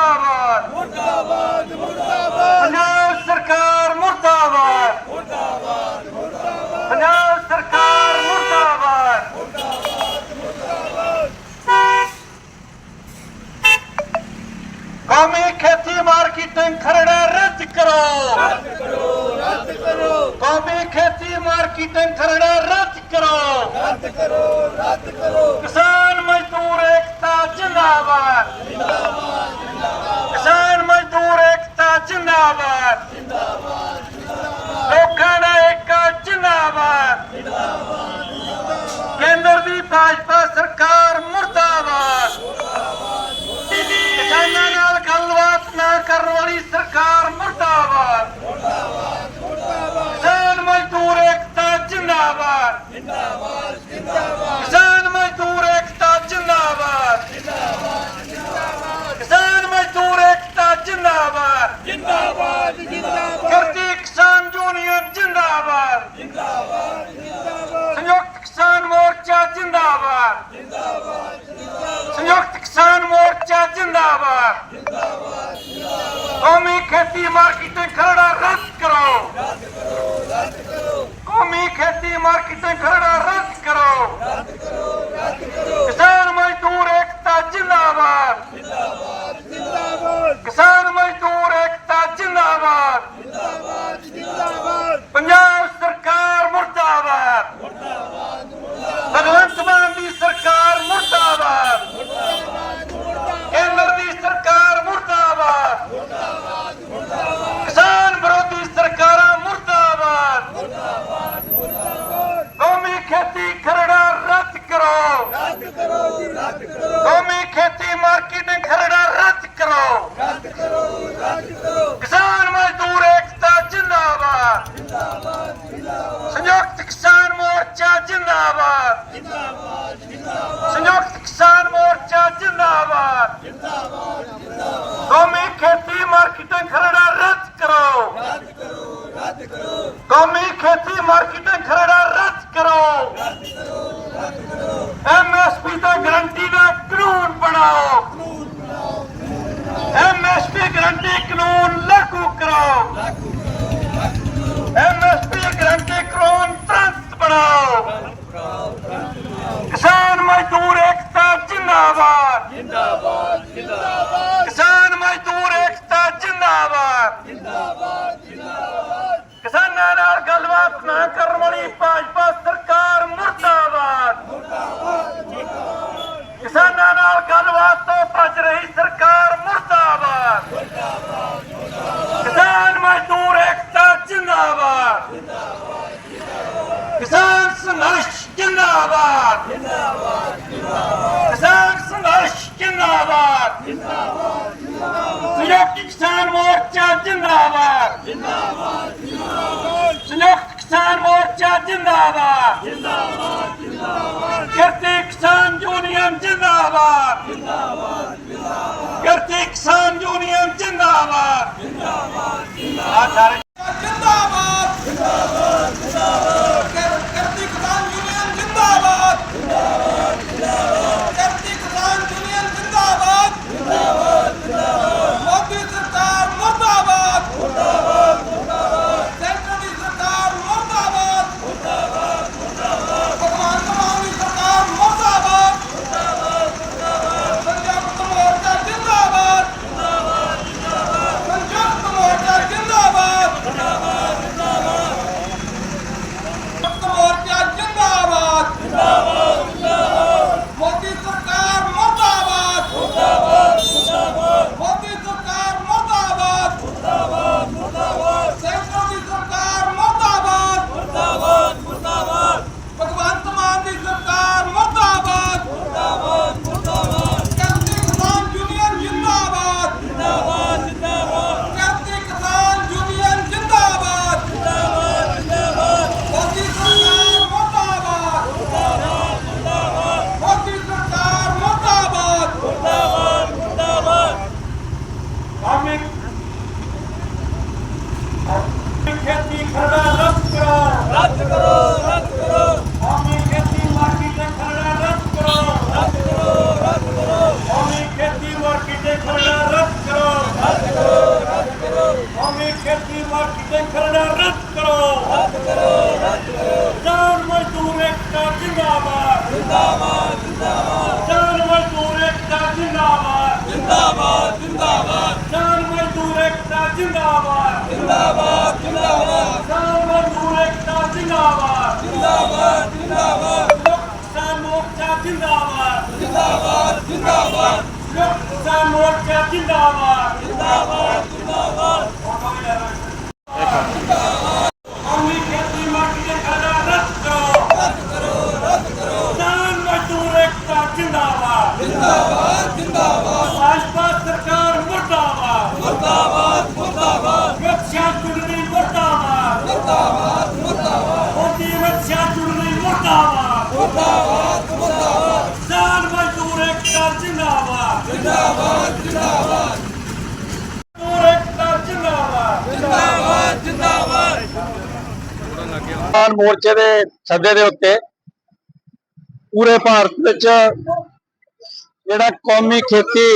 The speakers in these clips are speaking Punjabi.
ਮੁਰਦਾਬਾਦ। ਮੁਰਦਾਬਾਦ ਮੁਰਦਾਬਾਦ। ਪੰਜਾਬ ਸਰਕਾਰ ਮੁਰਦਾਬਾਦ। ਮੁਰਦਾਬਾਦ ਮੁਰਦਾਬਾਦ। ਪੰਜਾਬ ਸਰਕਾਰ ਮੁਰਦਾਬਾਦ। ਮੁਰਦਾਬਾਦ ਮੁਰਦਾਬਾਦ। ਕੌਮੀ ਖੇਤੀ ਮਾਰਕੀਟਿੰਗ ਖਰੜਾ ਰੱਦ ਕਰੋ। ਰੱਦ ਕਰੋ ਰੱਦ ਕਰੋ। ਕੌਮੀ ਖੇਤੀ ਮਾਰਕੀਟਿੰਗ ਖਰੜਾ ਰੱਦ ਕਰੋ। ਰੱਦ ਕਰੋ ਰੱਦ ਕਰੋ। ਕਿਸਾਨ ਮਜ਼ਦੂਰ ਏਕਤਾ ਜਿੰਦਾਬਾਦ। ਜਿੰਦਾਬਾਦ। தாய் ਜਿੰਦਾਬਾਦ। ਜਿੰਦਾਬਾਦ ਜਿੰਦਾਬਾਦ ਸੰਯੁਕਤ ਕਿਸਾਨ ਮੋਰਚਾ ਜਿੰਦਾਬਾਦ। ਜਿੰਦਾਬਾਦ ਜਿੰਦਾਬਾਦ ਕੌਮੀ ਖੇਤੀ ਮਾਰਕੀਟਿੰਗ ਖਰੜਾ ਰੱਦ ਕਰੋ। ਰੱਦ ਕਰੋ ਰੱਦ ਕਰੋ ਕੌਮੀ ਖੇਤੀ ਮਾਰਕੀਟਿੰਗ ਖਰੜਾ Zindabad! Azansın aşk zindabad! Zülöklük sen morca zindabad! Zülöklük sen morca zindabad! Gertek sen Juniyem zindabad! Gertek sen Juniyem zindabad! Zindabad! Zindabad! ਏਕਤਾ ਜਿੰਦਾਬਾਦ ਜਿੰਦਾਬਾਦ ਜਿੰਦਾਬਾਦ ਜਾਨ ਮਜ਼ਦੂਰ ਏਕਤਾ ਜਿੰਦਾਬਾਦ ਜਿੰਦਾਬਾਦ ਜਿੰਦਾਬਾਦ ਲੋਕ ਕਿਸਾਨ ਮੋਰਚਾ ਜਿੰਦਾਬਾਦ ਜਿੰਦਾਬਾਦ ਜਿੰਦਾਬਾਦ ਲੋਕ ਕਿਸਾਨ ਮੋਰਚਾ ਜਿੰਦਾਬਾਦ ਜਿੰਦਾਬਾਦ ਜਿੰਦਾਬਾਦ ਕੌਮੀ ਖੇਤੀ ਮਾਰਕੀਟਿੰਗ ਖਰੜਾ ਰੱਦ ਕਰੋ ਰੱਦ ਕਰੋ ਰੱਦ ਕਰੋ ਕਿਸਾਨ ਮਜ਼ਦੂਰ ਏਕਤਾ ਜਿੰਦਾਬਾਦ ਜਿੰਦਾਬਾਦ ਜਿੰਦਾਬਾਦ ਭਾਜਪਾ ਸਰਕਾਰ ਮੁਰਦਾਬਾਦ ਮੁਰਦਾਬਾਦ ਮੁਰਦਾਬਾਦ ਰੱਖਿਆ ਚੁਣਨੀ ਮੁਰਦਾਬਾਦ ਮੁਰਦਾਬਾਦ ਮੁਰਦਾਬਾਦ ਮੋਦੀ ਰੱਖਿਆ ਚੁਣਨੀ ਮੁਰਦਾਬਾਦ ਮੁਰਦਾਬਾਦ ਮੁਰਦਾਬਾਦ ਕਿਸਾਨ ਮਜ਼ਦੂਰ ਏਕਤਾ ਜਿੰਦਾਬਾਦ ਜਿੰਦਾਬਾਦ ਜਿੰਦਾਬਾਦ ਮਜ਼ਦੂਰ ਏਕਤਾ ਜਿੰਦਾਬਾਦ ਜਿੰਦਾਬਾਦ ਜਿੰਦਾਬਾਦ ਕਿਸਾਨ ਮੋਰਚੇ ਦੇ ਸੱਦੇ ਦੇ ਉੱਤੇ ਪੂਰੇ ਭਾਰਤ ਵਿੱਚ ਜਿਹੜਾ ਕੌਮੀ ਖੇਤੀ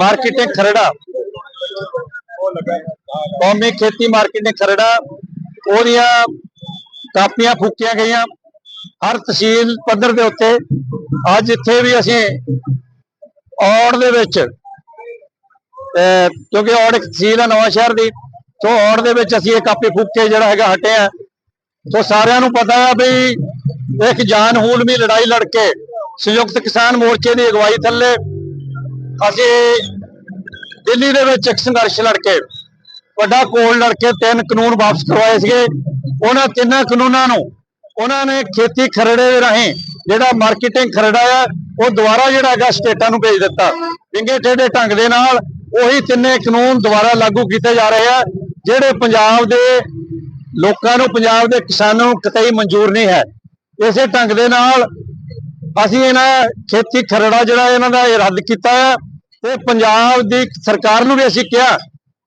ਮਾਰਕੀਟਿੰਗ ਖਰੜਾ। ਕੌਮੀ ਖੇਤੀ ਮਾਰਕੀਟਿੰਗ ਖਰੜਾ। ਉਹਦੀਆਂ ਕਾਪੀਆਂ ਫੂਕੀਆਂ ਗਈਆਂ ਹਰ ਤਹਿਸੀਲ ਪੱਧਰ ਦੇ ਉੱਤੇ। ਅੱਜ ਇੱਥੇ ਵੀ ਅਸੀਂ ਔੜ ਦੇ ਵਿੱਚ ਕਿਉਂਕਿ ਔੜ ਇੱਕ ਤਹਿਸੀਲ ਹੈ ਨਵਾਂ ਸ਼ਹਿਰ ਦੀ ਸੋ ਔੜ ਦੇ ਵਿੱਚ ਅਸੀਂ ਇਹ ਕਾਪੀ ਫੂਕ ਕੇ ਜਿਹੜਾ ਹੈਗਾ ਹਟਿਆ ਸੋ ਸਾਰਿਆਂ ਨੂੰ ਪਤਾ ਹੈ ਵੀ ਇੱਕ ਜਾਨਹੂਲਮੀ ਲੜਾਈ ਲੜ ਕੇ ਸੰਯੁਕਤ ਕਿਸਾਨ ਮੋਰਚੇ ਦੀ ਅਗਵਾਈ ਥੱਲੇ ਅਸੀਂ ਦਿੱਲੀ ਦੇ ਵਿੱਚ ਇੱਕ ਸੰਘਰਸ਼ ਲੜ ਕੇ, ਵੱਡਾ ਕੋਲ ਲੜ ਕੇ ਤਿੰਨ ਕਾਨੂੰਨ ਵਾਪਸ ਕਰਵਾਏ ਸੀਗੇ। ਉਹਨਾਂ ਤਿੰਨਾਂ ਕਾਨੂੰਨਾਂ ਨੂੰ ਉਹਨਾਂ ਨੇ ਖੇਤੀ ਖਰੜੇ ਦੇ ਰਾਹੀਂ ਜਿਹੜਾ ਮਾਰਕੀਟਿੰਗ ਖਰੜਾ ਆ, ਉਹ ਦੁਬਾਰਾ ਜਿਹੜਾ ਹੈਗਾ ਸਟੇਟਾਂ ਨੂੰ ਭੇਜ ਦਿੱਤਾ। ਵਿੰਗੇ ਟੇਢੇ ਢੰਗ ਦੇ ਨਾਲ ਉਹੀ ਤਿੰਨੇ ਕਾਨੂੰਨ ਦੁਬਾਰਾ ਲਾਗੂ ਕੀਤੇ ਜਾ ਰਹੇ ਆ, ਜਿਹੜੇ ਪੰਜਾਬ ਦੇ ਲੋਕਾਂ ਨੂੰ ਪੰਜਾਬ ਦੇ ਕਿਸਾਨਾਂ ਨੂੰ ਕਤਈ ਮਨਜ਼ੂਰ ਨਹੀਂ ਹੈ। ਇਸੇ ਢੰਗ ਦੇ ਨਾਲ ਅਸੀਂ ਇਹਨਾਂ ਖੇਤੀ ਖਰੜਾ ਜਿਹੜਾ ਇਹਨਾਂ ਦਾ ਇਹ ਰੱਦ ਕੀਤਾ ਹੈ ਤੇ ਪੰਜਾਬ ਦੀ ਸਰਕਾਰ ਨੂੰ ਵੀ ਅਸੀਂ ਕਿਹਾ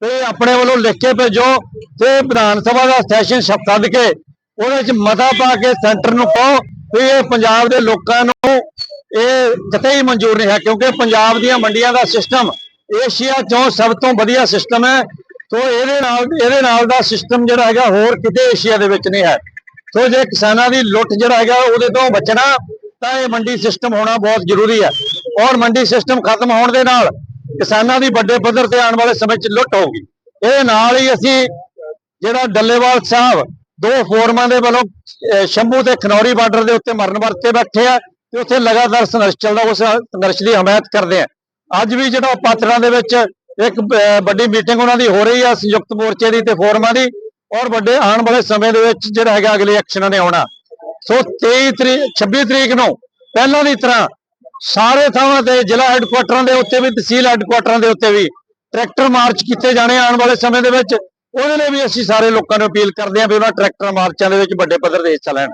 ਤੇ ਆਪਣੇ ਵੱਲੋਂ ਲਿਖ ਕੇ ਭੇਜੋ ਤੇ ਵਿਧਾਨ ਸਭਾ ਦਾ ਸੈਸ਼ਨ ਸੱਦ ਕੇ ਉਹਦੇ ਚ ਮਤਾ ਪਾ ਕੇ ਸੈਂਟਰ ਨੂੰ ਕਹੋ ਵੀ ਇਹ ਪੰਜਾਬ ਦੇ ਲੋਕਾਂ ਨੂੰ ਇਹ ਕਤਈ ਮਨਜ਼ੂਰ ਨਹੀਂ ਹੈ ਕਿਉਂਕਿ ਪੰਜਾਬ ਦੀਆਂ ਮੰਡੀਆਂ ਦਾ ਸਿਸਟਮ ਏਸ਼ੀਆ ਚੋਂ ਸਭ ਤੋਂ ਵਧੀਆ ਸਿਸਟਮ ਹੈ। ਸੋ ਇਹਦੇ ਨਾਲ ਇਹਦੇ ਨਾਲ ਦਾ ਸਿਸਟਮ ਜਿਹੜਾ ਹੈਗਾ ਹੋਰ ਕਿਤੇ ਏਸ਼ੀਆ ਦੇ ਵਿੱਚ ਨਹੀਂ ਹੈ। ਸੋ ਜੇ ਕਿਸਾਨਾਂ ਦੀ ਲੁੱਟ ਜਿਹੜਾ ਹੈਗਾ ਉਹਦੇ ਤੋਂ ਬਚਣਾ, ਤਾਂ ਇਹ ਮੰਡੀ ਸਿਸਟਮ ਹੋਣਾ ਬਹੁਤ ਜ਼ਰੂਰੀ ਹੈ। ਔਰ ਮੰਡੀ ਸਿਸਟਮ ਖਤਮ ਹੋਣ ਦੇ ਨਾਲ ਕਿਸਾਨਾਂ ਦੀ ਵੱਡੇ ਪੱਧਰ ਤੇ ਆਉਣ ਵਾਲੇ ਸਮੇਂ 'ਚ ਲੁੱਟ ਹੋਊਗੀ। ਇਹਦੇ ਨਾਲ ਹੀ ਅਸੀਂ ਜਿਹੜਾ ਡੱਲੇਵਾਲ ਸਾਹਿਬ, ਦੋ ਫੋਰਮਾਂ ਦੇ ਵੱਲੋਂ ਸ਼ੰਭੂ ਤੇ ਖਨੌਰੀ ਬਾਰਡਰ ਦੇ ਉੱਤੇ ਮਰਨ ਵਰਤੇ ਬੈਠੇ ਆ ਤੇ ਉੱਥੇ ਲਗਾਤਾਰ ਸੰਘਰਸ਼ ਚੱਲਦਾ ਉਸ ਸੰਘਰਸ਼ ਦੀ ਹਮਾਇਤ ਕਰਦੇ ਆ। ਅੱਜ ਵੀ ਜਿਹੜਾ ਪਾਤੜਾਂ ਦੇ ਵਿੱਚ ਇੱਕ ਵੱਡੀ ਮੀਟਿੰਗ ਉਹਨਾਂ ਦੀ ਹੋ ਰਹੀ ਆ ਸੰਯੁਕਤ ਮੋਰਚੇ ਦੀ ਤੇ ਫੋਰਮਾਂ ਦੀ ਔਰ ਵੱਡੇ ਆਉਣ ਵਾਲੇ ਸਮੇਂ ਦੇ ਵਿੱਚ ਜਿਹੜਾ ਹੈਗਾ ਅਗਲੇ ਐਕਸ਼ਨਾਂ ਨੇ ਆਉਣਾ। ਸੋ 23 ਤਰੀਕ 26 ਤਰੀਕ ਨੂੰ ਪਹਿਲਾਂ ਦੀ ਤਰ੍ਹਾਂ ਸਾਰੇ ਥਾਵਾਂ ਤੇ ਜ਼ਿਲ੍ਹਾ ਹੈੱਡਕੁਆਟਰਾਂ ਦੇ ਉੱਤੇ ਵੀ, ਤਹਿਸੀਲ ਹੈੱਡਕੁਆਟਰਾਂ ਦੇ ਉੱਤੇ ਵੀ ਟਰੈਕਟਰ ਮਾਰਚ ਕੀਤੇ ਜਾਣੇ ਆਉਣ ਵਾਲੇ ਸਮੇਂ ਦੇ ਵਿੱਚ, ਉਹਦੇ ਲਈ ਵੀ ਅਸੀਂ ਸਾਰੇ ਲੋਕਾਂ ਨੂੰ ਅਪੀਲ ਕਰਦੇ ਹਾਂ ਵੀ ਉਹਨਾਂ ਟਰੈਕਟਰ ਮਾਰਚਾਂ ਦੇ ਵਿੱਚ ਵੱਡੇ ਪੱਧਰ ਤੇ ਹਿੱਸਾ ਲੈਣ।